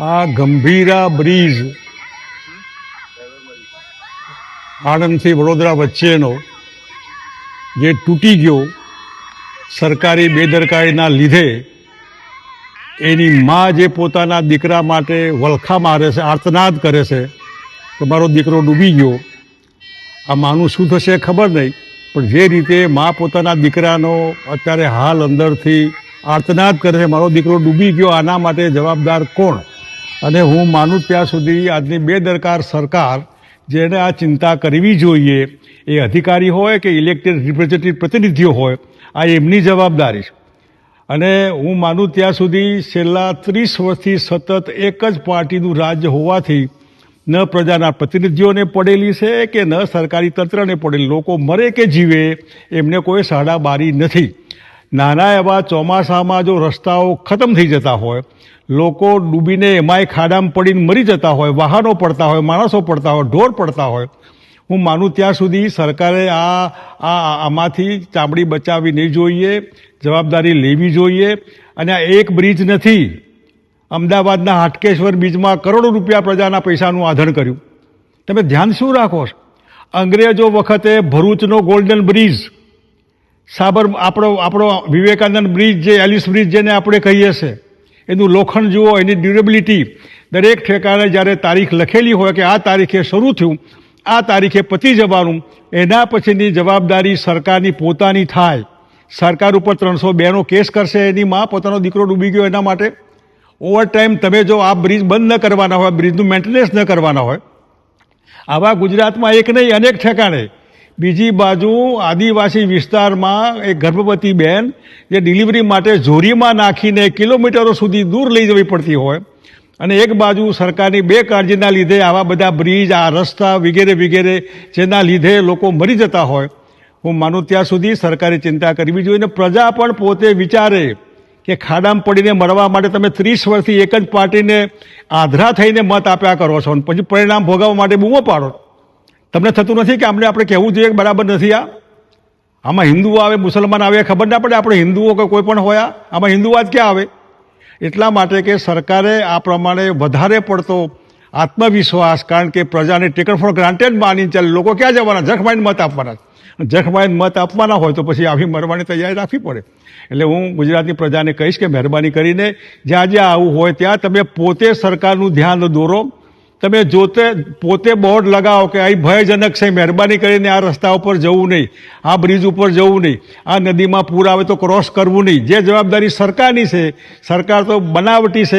આ ગંભીરા બ્રિજ આણંદથી વડોદરા વચ્ચેનો જે તૂટી ગયો સરકારી બેદરકારીના લીધે એની મા જે પોતાના દીકરા માટે વલખા મારે છે, આર્તનાદ કરે છે કે મારો દીકરો ડૂબી ગયો. આ માનું શું થશે ખબર નહીં, પણ જે રીતે મા પોતાના દીકરાનો અત્યારે હાલ અંદરથી આર્તનાદ કરે છે, મારો દીકરો ડૂબી ગયો, આના માટે જવાબદાર કોણ? અને હું માનું ત્યાં સુધી આજની બેદરકાર સરકાર જેને આ ચિંતા કરવી જોઈએ એ અધિકારી હોય કે ઇલેક્ટેડ રિપ્રેઝેન્ટેટિવ પ્રતિનિધિઓ હોય, આ એમની જવાબદારી છે. અને હું માનું ત્યાં સુધી છેલ્લા ત્રીસ વર્ષથી સતત એક જ પાર્ટીનું રાજ્ય હોવાથી ન પ્રજાના પ્રતિનિધિઓને પડેલી છે કે ન સરકારી તંત્રને પડેલી. લોકો મરે કે જીવે એમને કોઈ સાડા બારી નથી. નાના એવા ચોમાસામાં જો રસ્તાઓ ખતમ થઈ જતા હોય, લોકો ડૂબીને એમાંય ખાડામાં પડીને મરી જતા હોય, વાહનો પડતા હોય, માણસો પડતા હોય, ઢોર પડતા હોય, હું માનું ત્યાં સુધી સરકારે આ આ આમાંથી ચામડી બચાવવી નહીં જોઈએ, જવાબદારી લેવી જોઈએ અને આ એક બ્રિજ નથી. અમદાવાદના હાટકેશ્વર બીજમાં કરોડો રૂપિયા પ્રજાના પૈસાનું આધણ કર્યું. તમે ધ્યાન શું રાખો અંગ્રેજો વખતે ભરૂચનો ગોલ્ડન બ્રિજ સાબર આપણો આપણો વિવેકાનંદ બ્રિજ જે, એલિસ બ્રિજ જેને આપણે કહીએ છીએ એનું લોખંડ જુઓ, એની ડ્યુરેબિલિટી દરેક ઠેકાણે જ્યારે તારીખ લખેલી હોય કે આ તારીખે શરૂ થયું, આ તારીખે પતી જવાનું, એના પછીની જવાબદારી સરકારની પોતાની થાય. સરકાર ઉપર ત્રણસો બેનો કેસ કરશે, એની માં પોતાનો દીકરો ડૂબી ગયો એના માટે. ઓવર ટાઈમ તમે જો આ બ્રિજ બંધ ન કરવાના હોય, બ્રિજનું મેન્ટેનન્સ ન કરવાના હોય, આવા ગુજરાતમાં એક નહીં, અનેક ઠેકાણે બીજી બાજુ આદિવાસી વિસ્તારમાં એક ગર્ભવતી બેન જે ડિલિવરી માટે ઝોરીમાં નાખીને કિલોમીટરો સુધી દૂર લઈ જવી પડતી હોય. અને એક બાજુ સરકારની બે કાળજીના લીધે આવા બધા બ્રિજ, આ રસ્તા વગેરે વગેરે જેના લીધે લોકો મરી જતા હોય. હું માનું ત્યાં સુધી સરકારે ચિંતા કરવી જોઈએ. અને પ્રજા પણ પોતે વિચારે કે ખાડામાં પડીને મળવા માટે તમે ત્રીસ વર્ષથી એક જ પાર્ટીને આધરા થઈને મત આપ્યા કરો છો. અને પછી પરિણામ ભોગવવા માટે બૂમો પાડો. તમને થતું નથી કે આપણે આપણે કહેવું જોઈએ કે બરાબર નથી આ? આમાં હિન્દુઓ આવે, મુસલમાન આવે, ખબર ના પડે આપણે હિન્દુઓ કે કોઈ પણ હોયા આમાં હિન્દુવાદ ક્યાં આવે? એટલા માટે કે સરકારે આ પ્રમાણે વધારે પડતો આત્મવિશ્વાસ, કારણ કે પ્રજાને ટેકન ફોર ગ્રાન્ટેડ માની ચાલે. લોકો ક્યાં જવાના? જખમાઈને મત આપવાના જખમાઈને મત આપવાના હોય તો પછી આવી મરવાની તૈયારી રાખવી પડે. એટલે હું ગુજરાતની પ્રજાને કહીશ કે મહેરબાની કરીને જ્યાં જ્યાં આવું હોય ત્યાં તમે પોતે સરકારનું ધ્યાન દોરો. તમે જોતે પોતે બોર્ડ લગાવો કે અહીં ભયજનક છે, મહેરબાની કરીને આ રસ્તા ઉપર જવું નહીં, આ બ્રિજ ઉપર જવું નહીં, આ નદીમાં પૂર આવે તો ક્રોસ કરવું નહીં. જે જવાબદારી સરકારની છે, સરકાર તો બનાવટી છે.